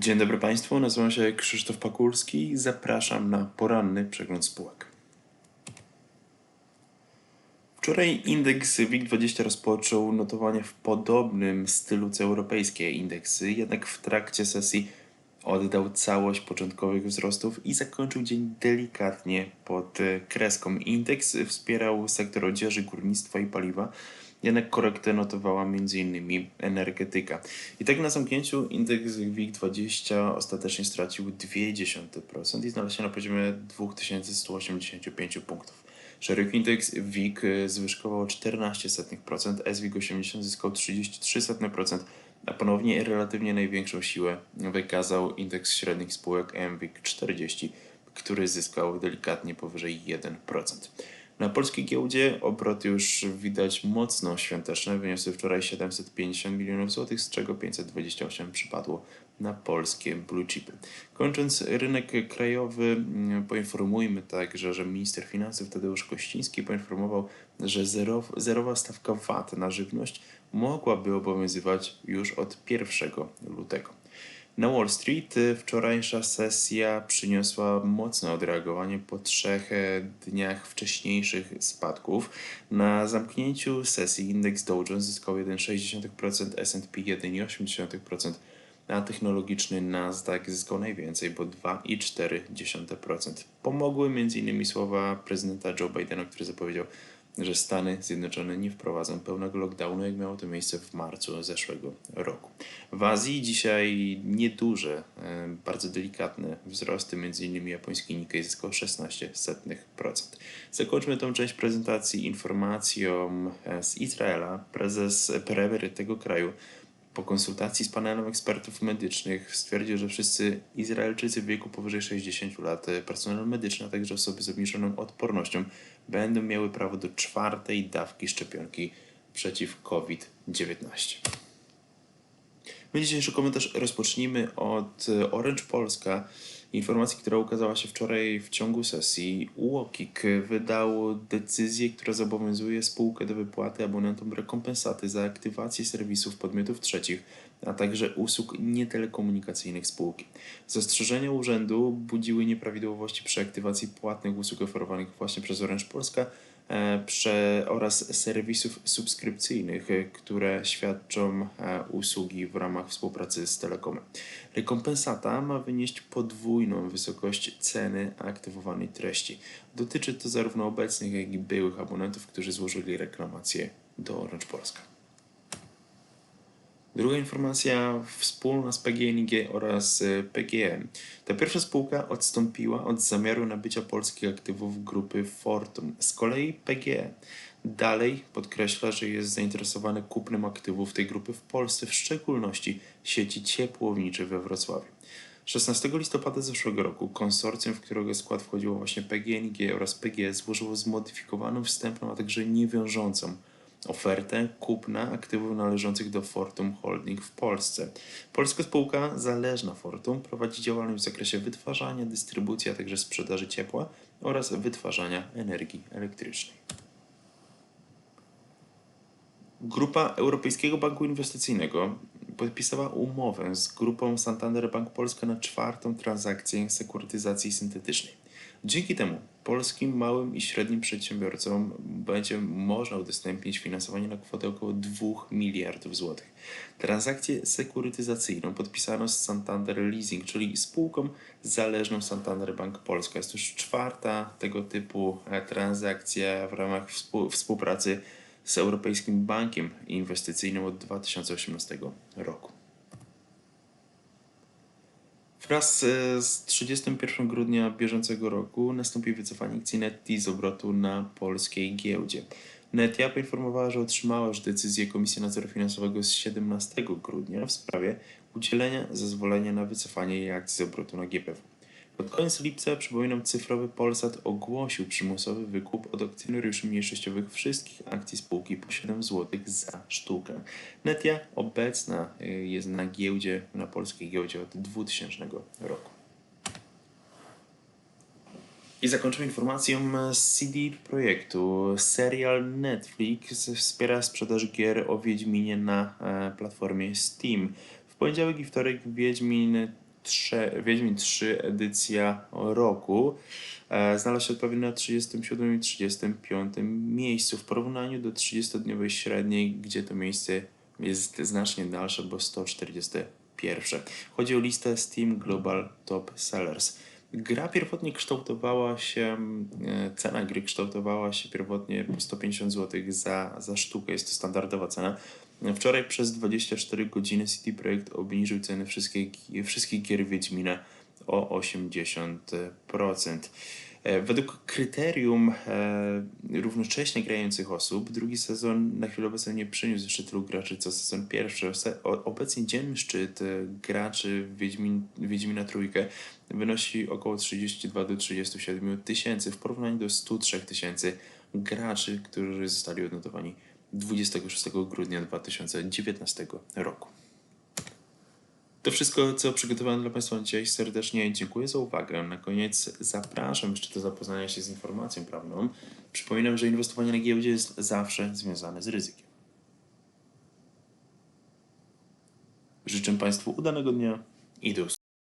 Dzień dobry Państwu, nazywam się Krzysztof Pakulski i zapraszam na poranny przegląd spółek. Wczoraj indeks WIG20 rozpoczął notowanie w podobnym stylu co europejskie indeksy, jednak w trakcie sesji oddał całość początkowych wzrostów i zakończył dzień delikatnie pod kreską. Indeks wspierał sektor odzieży, górnictwa i paliwa, jednak korektę notowała m.in. energetyka. I tak na zamknięciu indeks WIG20 ostatecznie stracił 0,2% i znalazł się na poziomie 2185 punktów. Szeroki indeks WIG zwyżkował 0,14%, SWIG 80 zyskał 33%, a ponownie relatywnie największą siłę wykazał indeks średnich spółek MWIG 40, który zyskał delikatnie powyżej 1%. Na polskiej giełdzie obroty już widać mocno świąteczne, wyniosły wczoraj 750 milionów złotych, z czego 528 przypadło na polskie blue chipy. Kończąc rynek krajowy, mm, poinformujmy także, że minister finansów Tadeusz Kościński poinformował, że zerow, zerowa stawka VAT na żywność mogłaby obowiązywać już od 1 lutego. Na Wall Street y, wczorajsza sesja przyniosła mocne odreagowanie po trzech e, dniach wcześniejszych spadków. Na zamknięciu sesji indeks Dow Jones zyskał 1,6%, S&P 1,8%, a technologiczny Nasdaq zyskał najwięcej, bo 2,4%. Pomogły m.in. słowa prezydenta Joe Bidena, który zapowiedział, że Stany Zjednoczone nie wprowadzą pełnego lockdownu, jak miało to miejsce w marcu zeszłego roku. W Azji dzisiaj nieduże, e, bardzo delikatne wzrosty, m.in. japoński Nikkei zyskał 16%. Zakończmy tą część prezentacji informacją e, z Izraela. Prezes premier tego kraju po konsultacji z panelem ekspertów medycznych stwierdził, że wszyscy Izraelczycy w wieku powyżej 60 lat, e, personel medyczny, a także osoby z obniżoną odpornością będą miały prawo do czwartej dawki szczepionki przeciw COVID-19. My dzisiejszy komentarz rozpocznijmy od e, Orange Polska. Informacji, która ukazała się wczoraj w ciągu sesji. UOKiK wydał decyzję, która zobowiązuje spółkę do wypłaty abonentom rekompensaty za aktywację serwisów podmiotów trzecich, a także usług nietelekomunikacyjnych spółki. Zastrzeżenia urzędu budziły nieprawidłowości przy aktywacji płatnych usług oferowanych właśnie przez Orange Polska prze, oraz serwisów subskrypcyjnych, e, które świadczą e, usługi w ramach współpracy z Telekomem. Rekompensata ma wynieść podwójną wysokość ceny aktywowanej treści. Dotyczy to zarówno obecnych, jak i byłych abonentów, którzy złożyli reklamację do Orange Polska. Druga informacja wspólna z PGNiG oraz y, PGE. Ta pierwsza spółka odstąpiła od zamiaru nabycia polskich aktywów grupy Fortum. Z kolei PGE dalej podkreśla, że jest zainteresowany kupnem aktywów tej grupy w Polsce, w szczególności sieci ciepłowniczej we Wrocławiu. 16 listopada zeszłego roku konsorcjum, w którego skład wchodziło właśnie PGNiG oraz PGE, złożyło zmodyfikowaną wstępną, a także niewiążącą ofertę kupna aktywów należących do Fortum Holding w Polsce. Polska spółka zależna Fortum prowadzi działalność w zakresie wytwarzania, dystrybucji, a także sprzedaży ciepła oraz wytwarzania energii elektrycznej. Grupa Europejskiego Banku Inwestycyjnego podpisała umowę z grupą Santander Bank Polska na czwartą transakcję sekurytyzacji syntetycznej. Dzięki temu polskim małym i średnim przedsiębiorcom będzie można udostępnić finansowanie na kwotę około 2 miliardów złotych. Transakcję sekurytyzacyjną podpisano z Santander Leasing, czyli spółką zależną Santander Bank Polska. Jest to już czwarta tego typu e, transakcja w ramach współpracy z Europejskim Bankiem Inwestycyjnym od 2018 roku. Wraz z 31 grudnia bieżącego roku nastąpi wycofanie akcji Netti z obrotu na polskiej giełdzie. Netia poinformowała, że otrzymała już decyzję Komisji Nadzoru Finansowego z 17 grudnia w sprawie udzielenia zezwolenia na wycofanie jej akcji z obrotu na GPW. Pod koniec lipca, przypominam, cyfrowy Polsat ogłosił przymusowy wykup od akcjonariuszy mniejszościowych wszystkich akcji spółki po 7 zł za sztukę. Netia obecna y, jest na giełdzie, na polskiej giełdzie od 2000 roku. I zakończymy informacją z CD Projektu. Serial Netflix wspiera sprzedaż gier o Wiedźminie na e, platformie Steam. W poniedziałek i wtorek Wiedźmin 3, Wiedźmin 3 edycja roku e, znalazł się odpowiednio na 37 i 35 miejscu w porównaniu do 30-dniowej średniej, gdzie to miejsce jest znacznie dalsze, bo 141. Chodzi o listę Steam Global Top Sellers. Gra pierwotnie kształtowała się, e, cena gry kształtowała się pierwotnie po 150 zł za, za sztukę, jest to standardowa cena. Wczoraj przez 24 godziny CD Projekt obniżył ceny wszystkich, wszystkich gier Wiedźmina o 80%. E, Według kryterium e, równocześnie grających osób, drugi sezon na chwilę obecną nie przyniósł jeszcze tylu graczy co sezon pierwszy. Obecnie dzienny szczyt e, graczy Wiedźmin, Wiedźmina Trójkę wynosi około 32 do 37 tysięcy w porównaniu do 103 tysięcy graczy, którzy zostali odnotowani 26 grudnia 2019 roku. To wszystko, co przygotowałem dla Państwa dzisiaj. Serdecznie dziękuję za uwagę. Na koniec zapraszam jeszcze do zapoznania się z informacją prawną. Przypominam, że inwestowanie na giełdzie jest zawsze związane z ryzykiem. Życzę Państwu udanego dnia i do usłyszenia.